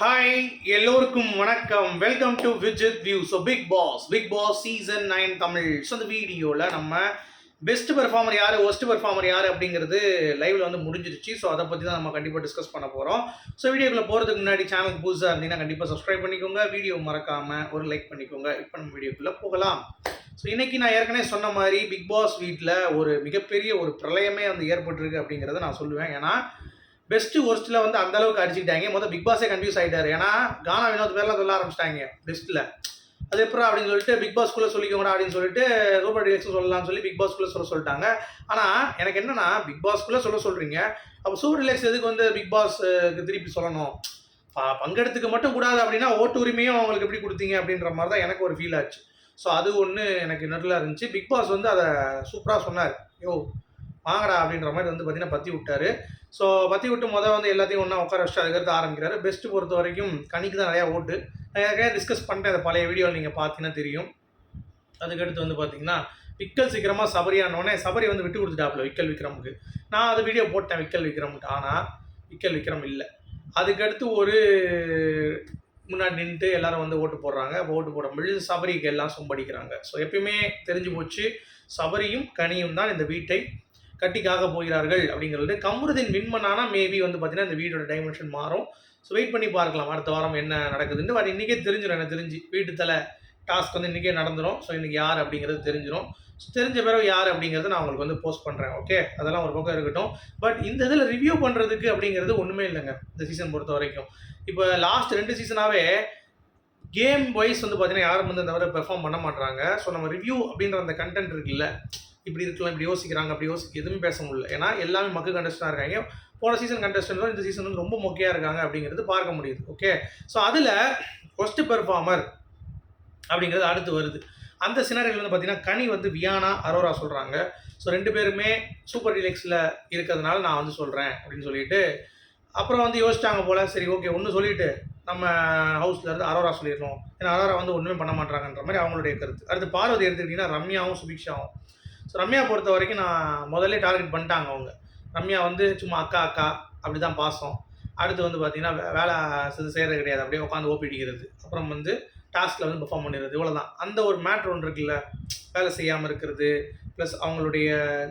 Hi எல்லோருக்கும் வணக்கம். Welcome to Vijith view so big boss big boss season nine Tamil. So அந்த வீடியோவில் நம்ம பெஸ்ட் பெர்ஃபார்மர் யார் ஒஸ்ட் பெர்ஃபார்மர் யார் அப்படிங்கிறது லைவில் வந்து முடிஞ்சிருச்சு. ஸோ அதை பற்றி தான் நம்ம கண்டிப்பாக டிஸ்கஸ் பண்ண போகிறோம் ஸோ வீடியோக்குள்ளே போகிறதுக்கு முன்னாடி சேனல் புதுசாக இருந்தீங்கன்னா கண்டிப்பாக சப்ஸ்கிரைப் பண்ணிக்கோங்க. வீடியோ மறக்காமல் ஒரு லைக் பண்ணிக்கோங்க. இப்போ நம்ம வீடியோக்குள்ளே போகலாம். ஸோ இன்றைக்கி நான் ஏற்கனவே சொன்ன மாதிரி பிக் பாஸ் வீட்டில் ஒரு மிகப்பெரிய ஒரு பிரளயமே வந்து ஏற்பட்டிருக்கு அப்படிங்கிறத நான் சொல்லுவேன். ஏன்னா பெஸ்ட்டு ஒர்ஸ்ட்டில் வந்து அந்த அளவுக்கு அடிச்சுக்கிட்டாங்க. மொதல் பிக் பாஸே கன்ஃபியூஸ் ஆகிட்டாரு ஏன்னா கானா வினோத் பேர்லாம் சொல்ல ஆரம்பிச்சிட்டாங்க. பெஸ்ட்டில் அது எப்பறம் அப்படின்னு சொல்லிட்டு பிக் பாஸ்க்குள்ளே சொல்லிக்கோங்கடா அப்படின்னு சொல்லிட்டு ரூபா டிஎக்ஸ் சொல்லலாம்னு சொல்லி பிக் பாஸ்க்குள்ளே சொல்ல சொல்லிட்டாங்க. ஆனால் எனக்கு என்னன்னா பிக் பாஸ்க்குள்ளே சொல்ல சொல்கிறீங்க அப்போ சூப்பர் ரிலாக்ஸ் எதுக்கு வந்து பிக் பாஸ்க்கு திருப்பி சொல்லணும்? பங்கெடுத்துக்க மட்டும் கூடாது அப்படின்னா ஓட்டு உரிமையும் அவங்களுக்கு எப்படி கொடுத்தீங்க அப்படின்ற மாதிரி தான் எனக்கு ஒரு ஃபீல் ஆச்சு. ஸோ அது ஒன்று எனக்கு நடுவில் இருந்துச்சு. பிக் பாஸ் வந்து அதை சூப்பராக சொன்னார். யோ வாங்கடா அப்படின்ற மாதிரி வந்து பார்த்தீங்கன்னா பற்றி விட்டாரு. ஸோ பற்றி விட்டு மொதல் வந்து எல்லாத்தையும் ஒன்றா உட்கார வச்சு அதுக்கடுத்து ஆரம்பிக்கிறாரு. பெஸ்ட்டு பொறுத்த வரைக்கும் கணிக்கு தான் நிறையா ஓட்டு. நிறையா ஏற்கனவே டிஸ்கஸ் பண்ணிட்டேன் அந்த பழைய வீடியோ நீங்கள் பார்த்தீங்கன்னா தெரியும். அதுக்கடுத்து வந்து பார்த்தீங்கன்னா விக்கல் சீக்கிரமாக சபரியானோடனே சபரி வந்து விட்டு கொடுத்துட்டாப்புல விக்கல் விக்ரமுக்கு. நான் அது வீடியோ போட்டேன் விக்கல் விக்ரமுக்கு. ஆனால் விக்கல் விக்ரம் இல்லை. அதுக்கடுத்து ஒரு முன்னாடி நின்றுட்டு எல்லாரும் வந்து ஓட்டு போடுறாங்க. ஓட்டு போட முடிஞ்சு சபரிக்கு எல்லாம் சொம்படிக்கிறாங்க. ஸோ எப்பயுமே தெரிஞ்சு போச்சு. சபரியும் கனியும் தான் இந்த வீட்டை கட்டிக்காக போகிறார்கள் அப்படிங்கிறது. கமருதீன் வின் பண்ணானா மேபி வந்து பார்த்தீங்கன்னா இந்த வீடோட டைமென்ஷன் மாறும். ஸோ வெயிட் பண்ணி பார்க்கலாம் அடுத்த வாரம் என்ன நடக்குதுன்னு பட் இன்றைக்கே தெரிஞ்சிடும் எனக்கு தெரிஞ்சு. வீட்டு தலை டாஸ்க் வந்து இன்றைக்கே நடந்துடும் ஸோ இன்றைக்கி யார் அப்படிங்கிறது தெரிஞ்சிடும் ஸோ தெரிஞ்ச பிறகு யார் அப்படிங்கிறத நான் உங்களுக்கு வந்து போஸ்ட் பண்ணுறேன் ஓகே அதெல்லாம் ஒரு பக்கம் இருக்கட்டும். பட் இந்த இதில் ரிவ்யூ பண்ணுறதுக்கு அப்படிங்கிறது ஒன்றுமே இல்லைங்க இந்த சீசன் பொறுத்த வரைக்கும். இப்போ லாஸ்ட் ரெண்டு சீசனாகவே கேம் வைஸ் வந்து பார்த்தீங்கன்னா யாரும் வந்து இந்த மாதிரி பெர்ஃபார்ம் பண்ண மாட்டாங்க ஸோ நம்ம ரிவ்யூ அப்படின்ற அந்த கண்டென்ட் இருக்குல்ல இப்படி இருக்கலாம் இப்படி யோசிக்கிறாங்க அப்படி யோசிக்க எதுவுமே பேச முடியல. ஏன்னா எல்லாமே மக்கள் கண்டஸ்டாக இருக்காங்க. போன சீசன் கண்டஸ்டன்ட் இந்த சீசன் வந்து ரொம்ப மொக்கையாக இருக்காங்க அப்படிங்கிறது பார்க்க முடியுது. ஓகே ஸோ அதில் ஃபஸ்ட்டு பெர்ஃபார்மர் அப்படிங்கிறது அடுத்து வருது. அந்த சினாரியில் வந்து பார்த்தீங்கன்னா கனி வந்து வியானா அரோரா சொல்கிறாங்க ஸோ ரெண்டு பேருமே சூப்பர் ரிலேக்ஸில் இருக்கிறதுனால நான் வந்து சொல்கிறேன் அப்படின்னு சொல்லிட்டு அப்புறம் வந்து யோசிச்சாங்க போல் சரி ஓகே ஒன்று சொல்லிட்டு நம்ம ஹவுஸில் இருந்து அரோரா சொல்லிடணும். ஏன்னா அரோரா வந்து ஒன்றுமே பண்ண மாட்டாங்கன்ற மாதிரி அவங்களுடைய கருத்து. அடுத்து பார்வதி எடுத்துக்கிட்டிங்கன்னா ரம்யாவும் சுபிக்ஷாவும். ஸோ ரம்யா பொறுத்த வரைக்கும் நான் முதல்ல டார்கெட் பண்ணிட்டாங்க அவங்க. ரம்யா வந்து சும்மா அக்கா அக்கா அப்படி தான் பாசம். அடுத்து வந்து பார்த்தீங்கன்னா வேலை செஞ்சு செய்கிறது கிடையாது. அப்படியே உட்காந்து ஓப்பிடிக்கிறது அப்புறம் வந்து டாஸ்கில் வந்து பெர்ஃபார்ம் பண்ணிடுறது. இவ்வளோதான் அந்த ஒரு மேட்ரு ஒன்று இருக்குல்ல. வேலை செய்யாமல் இருக்கிறது ப்ளஸ் அவங்களுடைய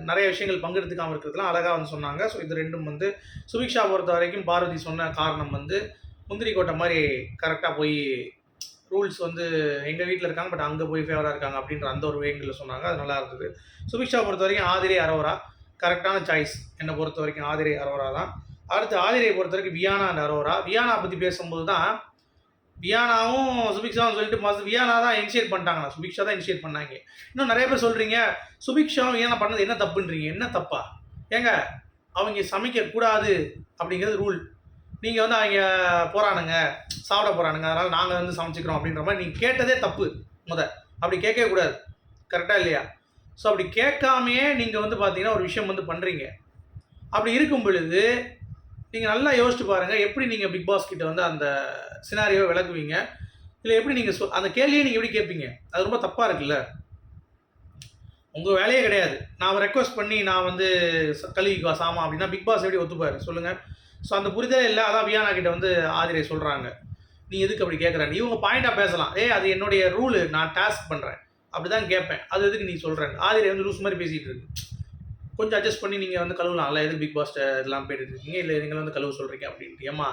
நிறைய விஷயங்கள் பங்கெடுத்துக்காமல் இருக்கிறதுலாம் அழகாக வந்து சொன்னாங்க. ஸோ இது ரெண்டும் வந்து சுபிக்ஷா பொறுத்த வரைக்கும் பார்வதி சொன்ன காரணம் வந்து முந்திரி கோட்டை மாதிரி கரெக்டாக போய் ரூல்ஸ் வந்து எங்கள் வீட்டில் இருக்காங்க பட் அங்கே போய் ஃபேவராக இருக்காங்க அப்படின்ற அந்த ஒரு வேங்கில் சொன்னாங்க. அது நல்லா இருந்தது. சுபிக்ஷா பொறுத்த வரைக்கும் ஆதிரே அரோரா. கரெக்டான சாய்ஸ் என்னை பொறுத்த வரைக்கும் ஆதிரே அரோரா தான். அடுத்து ஆதிரையை பொறுத்த வரைக்கும் வியானா அண்ட் அரோரா. வியானா பற்றி பேசும்போது தான் வியானாவும் சுபிக்ஷாவும் சொல்லிட்டு மாசு வியானா தான் இனிஷியேட் பண்ணிட்டாங்க சுபிக்ஷா தான் இனிஷியேட் பண்ணாங்க. இன்னும் நிறைய பேர் சொல்கிறீங்க சுபிக்ஷாவும் வியானா பண்ணது என்ன தப்புன்றீங்க? என்ன தப்பா? ஏங்க அவங்க சமைக்கக்கூடாது அப்படிங்கிறது ரூல் நீங்கள் வந்து அவங்க போகிறானுங்க சாப்பிட போகிறானுங்க அதனால் நாங்கள் வந்து சமைச்சிக்கிறோம் அப்படின்ற மாதிரி நீங்கள் கேட்டதே தப்பு முத. அப்படி கேட்கவே கூடாது. கரெக்டாக இல்லையா? ஸோ அப்படி கேட்காமையே நீங்கள் வந்து பார்த்தீங்கன்னா ஒரு விஷயம் வந்து பண்ணுறீங்க அப்படி இருக்கும் பொழுது நீங்கள் நல்லா யோசிச்சு பாருங்கள் எப்படி நீங்கள் பிக் பாஸ் கிட்ட வந்து அந்த சினாரியோ விளக்குவீங்க? இல்லை எப்படி நீங்கள் சொ அந்த கேள்வியை நீங்கள் எப்படி கேட்பீங்க? அது ரொம்ப தப்பாக இருக்குல்ல? உங்கள் வேலையே கிடையாது. நான் ரெக்வஸ்ட் பண்ணி நான் வந்து கழுவிக்குவா சாமா அப்படின்னா பிக் பாஸ் எப்படி ஒத்துப்பாரு? சொல்லுங்கள் ஸோ அந்த புரிதலே இல்லை. அதான் வியானா கிட்ட வந்து ஆதிரை சொல்கிறாங்க நீ எதுக்கு அப்படி கேட்குறேன் இவங்க பாயிண்ட்டாக பாயிண்டாக பேசலாம். ஏ அது என்னுடைய ரூலு நான் டாஸ்க் பண்ணுறேன் அப்படி தான் கேட்பேன். அது எதுக்கு நீ சொல்கிறேன் ஆதிரை வந்து லூஸ் மாதிரி பேசிகிட்டு இருக்கு. கொஞ்சம் அட்ஜஸ்ட் பண்ணி நீங்கள் வந்து கழுவலாம்ல எதுக்கு பிக் பாஸ் இதெல்லாம் போயிட்டு இருக்கீங்க இல்லை நீங்கள் வந்து கழுவு சொல்கிறீங்க அப்படின்ட்டு. ஏம்மா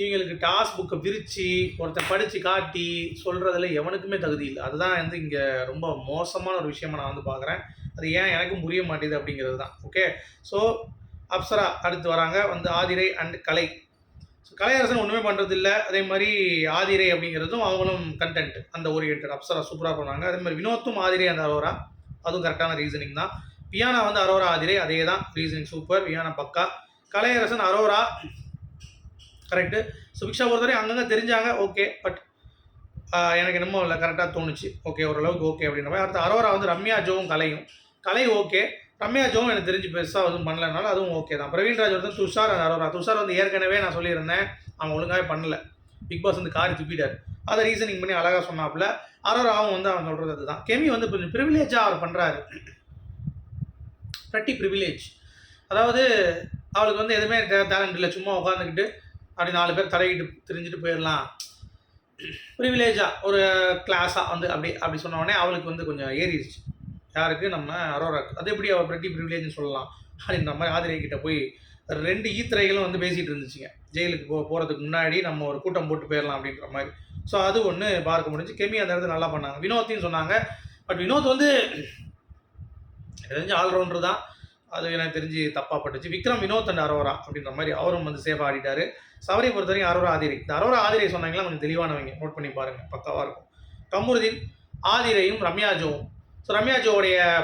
இவங்களுக்கு டாஸ்க் புக்கை விரித்து ஒருத்தன் படித்து காட்டி சொல்கிறதுல எவனுக்குமே தகுதி இல்லை. அதுதான் வந்து இங்கே ரொம்ப மோசமான ஒரு விஷயமா நான் வந்து பார்க்குறேன் அது ஏன் எனக்கும் புரிய மாட்டேது அப்படிங்கிறது தான். ஓகே ஸோ அப்சரா அடுத்து வராங்க. வந்து ஆதிரை அண்ட் கலை. ஸோ கலையரசன் ஒன்றுமே பண்ணுறது இல்லை அதே மாதிரி ஆதிரை அப்படிங்கிறதும் அவங்களும் கண்டென்ட் அந்த ஓரியன்ட் அப்சரா சூப்பராக பண்ணாங்க அதே மாதிரி வினோத்தும் ஆதிரை அந்த அரோரா. அதுவும் கரெக்டான ரீசனிங் தான். வியானா வந்து அரோரா ஆதிரை அதே தான் ரீசனிங் சூப்பர் வியானா பக்கா கலையரசன் அரோரா. கரெக்டு சுபிக்ஷா பொறுத்தவரை அங்கங்கே தெரிஞ்சாங்க ஓகே பட் எனக்கு என்னமோ இல்லை கரெக்டாக தோணுச்சு. ஓகே ஓரளவுக்கு ஓகே அப்படின்ற மாதிரி. அடுத்து அரோரா வந்து ரம்யா ஜோவும் கலையும். கலை ஓகே ரம்யா ஜோவும் எனக்கு தெரிஞ்சு பெருசாக எதுவும் பண்ணலனால அதுவும் ஓகே தான். பிரவீன்ராஜ் வந்து துஷார் அரோரா துஷார் வந்து ஏற்கனவே நான் சொல்லியிருந்தேன். அவன் ஒழுங்காகவே பண்ணல. பிக் பாஸ் வந்து காரி துப்பிட்டார். அதை ரீசனிங் பண்ணி அழகாக சொன்னாப்புல. அரோராவும் வந்து அவன் சொல்கிறது அதுதான். கெமி வந்து கொஞ்சம் ப்ரிவிலேஜாக அவர் பண்ணுறாரு ப்ரெட்டி ப்ரிவிலேஜ் அதாவது அவளுக்கு வந்து எதுவுமே டேலண்ட் இல்லை. சும்மா உட்காந்துக்கிட்டு அப்படி நாலு பேர் தடையிட்டு திரிஞ்சுட்டு போயிடலாம். ப்ரிவிலேஜாக ஒரு கிளாஸாக வந்து அப்படி அப்படி சொன்ன உடனே அவளுக்கு வந்து கொஞ்சம் ஏறிடுச்சு. யாருக்கு? நம்ம அரோராக்கு. அது எப்படி அவர் பிரட்டி ப்ரிவிலேஜ்னு சொல்லலாம். அப்படின்ற மாதிரி ஆதிரை கிட்ட போய் ரெண்டு ஈத்திரைகளும் வந்து பேசிகிட்டு இருந்துச்சுங்க. ஜெயிலுக்கு போ போகிறதுக்கு முன்னாடி நம்ம ஒரு கூட்டம் போட்டு போயிடலாம் அப்படின்ற மாதிரி. ஸோ அது ஒன்று பார்க்க முடிஞ்சு. கெமி அந்த இடத்துல நல்லா பண்ணாங்க. வினோத்தையும் சொன்னாங்க. பட் வினோத் வந்து தெரிஞ்சு ஆல்ரவுண்டர் தான். அது எனக்கு தெரிஞ்சு தப்பாக பட்டுச்சு. விக்ரம் வினோத் அண்ட் அரோரா அப்படின்ற மாதிரி அவரும் வந்து சேஃபாக ஆடிட்டாரு. சவரியை பொறுத்த வரைக்கும் அரோரா ஆதிரை. இந்த அரோரா ஆதிரை சொன்னாங்கன்னா கொஞ்சம் தெளிவானவங்க. நோட் பண்ணி பாருங்கள் பக்காவாக இருக்கும். கமுருதீன் ஆதிரையும் ரம்யா ஜோவும் ஸோ ரம்யா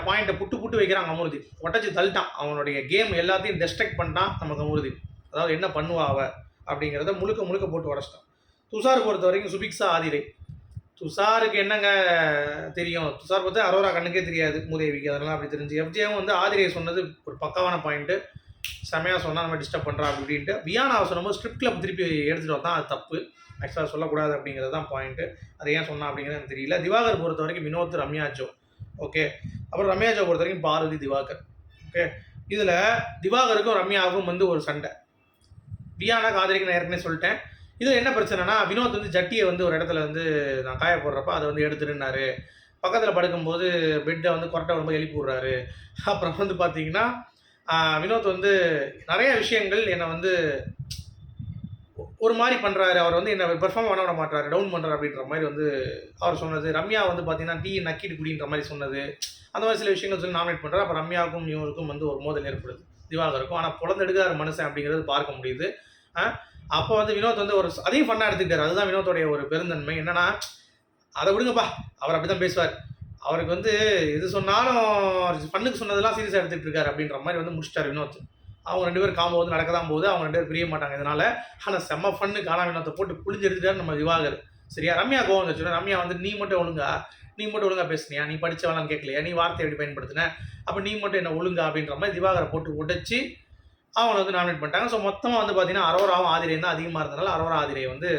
பாயிண்ட்டை புட்டு புட்டு வைக்கிறான் கமுருதீன் உடச்சி தள்ளிட்டான். அவனுடைய கேம் எல்லாத்தையும் டெஸ்ட்ரக்ட் பண்ணிட்டான் நம்ம கமுருதீன் அதாவது என்ன பண்ணுவா அவ அப்படிங்கிறத முழுக்க முழுக்க போட்டு உடச்சிட்டான். துஷார் பொறுத்த வரைக்கும் சுபிக்ஸா ஆதிரை. துஷாருக்கு என்னங்க தெரியும்? துஷார் பார்த்து அரோரா கண்ணுக்கே தெரியாது மூதேவிக்கு. அதெல்லாம் அப்படி தெரிஞ்சு எஃப்ஜேவும் வந்து ஆதிரியை சொன்னது ஒரு பக்காவான பாயிண்ட்டு செமையாக சொன்னால் நம்ம டிஸ்டர்ப் பண்ணுறா அப்படின்ட்டு. இப்படின்ட்டு வியானாவை சொன்னபோது கிளப் திருப்பி எடுத்துகிட்டு வந்தான் அது தப்பு. ஆக்சுவலாக சொல்லக்கூடாது அப்படிங்கிறது தான் பாயிண்ட்டு அதை ஏன் சொன்னா அப்படிங்கிறது எனக்கு தெரியல. திவாகர் பொறுத்த வரைக்கும் வினோத் ரம்யாச்சோ ஓகே அப்புறம் ரம்யாஜா பொறுத்த வரைக்கும் பாரதி திவாகர். ஓகே இதில் திவாகருக்கும் ரம்யாவுக்கும் வந்து ஒரு சண்டை. வியானா காதலிக்கு நான் ஏற்கனவே சொல்லிட்டேன். இதில் என்ன பிரச்சனைனா வினோத் வந்து ஜட்டியை வந்து ஒரு இடத்துல வந்து நான் காய போடுறப்ப அதை வந்து எடுத்துருந்தாரு பக்கத்தில் படுக்கும்போது பெட்டை வந்து கொரட்டை வரும்போது எழுப்பி விட்றாரு. அப்புறம் வந்து பார்த்தீங்கன்னா வினோத் வந்து நிறைய விஷயங்கள் என்னை வந்து ஒரு மாதிரி பண்ணுறாரு அவர் வந்து என்னை பெர்ஃபார்ம் பண்ண விட மாட்டாரு டவுன் பண்ணுறாரு அப்படின்ற மாதிரி வந்து அவர் சொன்னது. ரம்யா வந்து பார்த்தீங்கன்னா டீ நக்கிட்டு குடின்ற மாதிரி சொன்னது. அந்த மாதிரி சில விஷயங்கள் சொல்லி நாமினேட் பண்ணுறாரு அப்போ ரம்யாவுக்கும் இவருக்கும் வந்து ஒரு மோதல் ஏற்படுது. திவாகருக்கும். ஆனால் பொழந்தெடுக்காத மனுஷன் அப்படிங்கிறது பார்க்க முடியுது. அப்போ வந்து வினோத் வந்து ஒரு அதையும் ஃபன்னாக எடுத்துக்கிட்டார். அதுதான் வினோத்தோடைய ஒரு பெருந்தன்மை. என்னன்னா அதை விடுங்கப்பா. அவர் அப்படி தான் பேசுவார். அவருக்கு வந்து எது சொன்னாலும் ஃபண்ணுக்கு சொன்னதெல்லாம் சீரியஸாக எடுத்துகிட்டு இருக்காரு அப்படின்ற மாதிரி வந்து முடிச்சிட்டார் வினோத். அவங்க ரெண்டு பேரும் காம்போ வந்து நடக்க தான் போகுது. அவங்க ரெண்டு பேரும் பிரிய மாட்டாங்க. இதனால ஆனால் செம்ம ஃபன்னு காணாமத்தை போட்டு புளிஞ்சு எடுத்துட்டாரு நம்ம திவாகர் சரியா? ரம்யா கோவம் வந்துச்சு ரம்யா வந்து நீ மட்டும் ஒழுங்கா நீ மட்டும் ஒழுங்கா பேசுனியா? நீ படிச்சவளான்னு கேட்கலையா? நீ வார்த்தை எப்படி பயன்படுத்தின? அப்போ நீ மட்டும் என்ன ஒழுங்கா? அப்படின்ற மாதிரி திவாகரை போட்டு உடைச்சி அவனை வந்து நாமினேட் பண்ணிட்டாங்க. ஸோ மொத்தமாக வந்து பார்த்தீங்கன்னா அரோராவும் ஆதிரையும் தான் அதிகமாக இருந்தனால அரோரா ஆதிரையை வந்து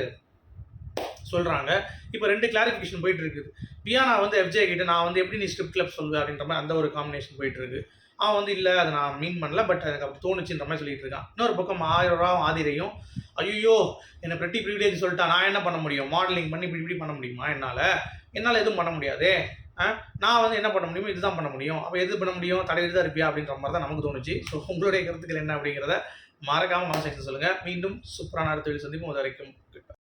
சொல்கிறாங்க இப்போ ரெண்டு கிளாரிஃபிகேஷன் போயிட்டு இருக்குது. பியானா வந்து எஃப்ஜே கிட்ட நான் வந்து எப்படி நீ ஸ்ட்ரிப் கிளப் சொல்லுவேன் அப்படின்ற மாதிரி அந்த ஒரு காம்பினேஷன் போயிட்டு இருக்கு. அவன் வந்து இல்லை அதை நான் மீன் பண்ணல பட் எனக்கு அப்படி தோணுச்சுன்ற மாதிரி சொல்லிட்டு இருக்கான். இன்னொரு பக்கம் ஆயிரம் ரூபா ஆதிரையும் ஐயோ என்னை பிரிட்டி ப்ரிவிலேஜ் சொல்லிட்டா நான் என்ன பண்ண முடியும்? மாடலிங் பண்ணி இப்படி இப்படி பண்ண முடியுமா என்னால்? என்னால் எதுவும் பண்ண முடியாதே. ஆ, நான் வந்து என்ன பண்ண முடியுமோ இதுதான் பண்ண முடியும். அப்போ எது பண்ண முடியும்? தடையிட்டு தான் இருப்பியா அப்படின்ற மாதிரி தான் நமக்கு தோணுச்சு. ஸோ உங்களுடைய கருத்துக்கள் என்ன அப்படிங்கிறத மறக்காமல் நம்ம செக்ஷன் சொல்லுங்கள் மீண்டும் சூப்பரான அடுத்த வீடு சந்திப்போம். அது வரைக்கும் goodbye.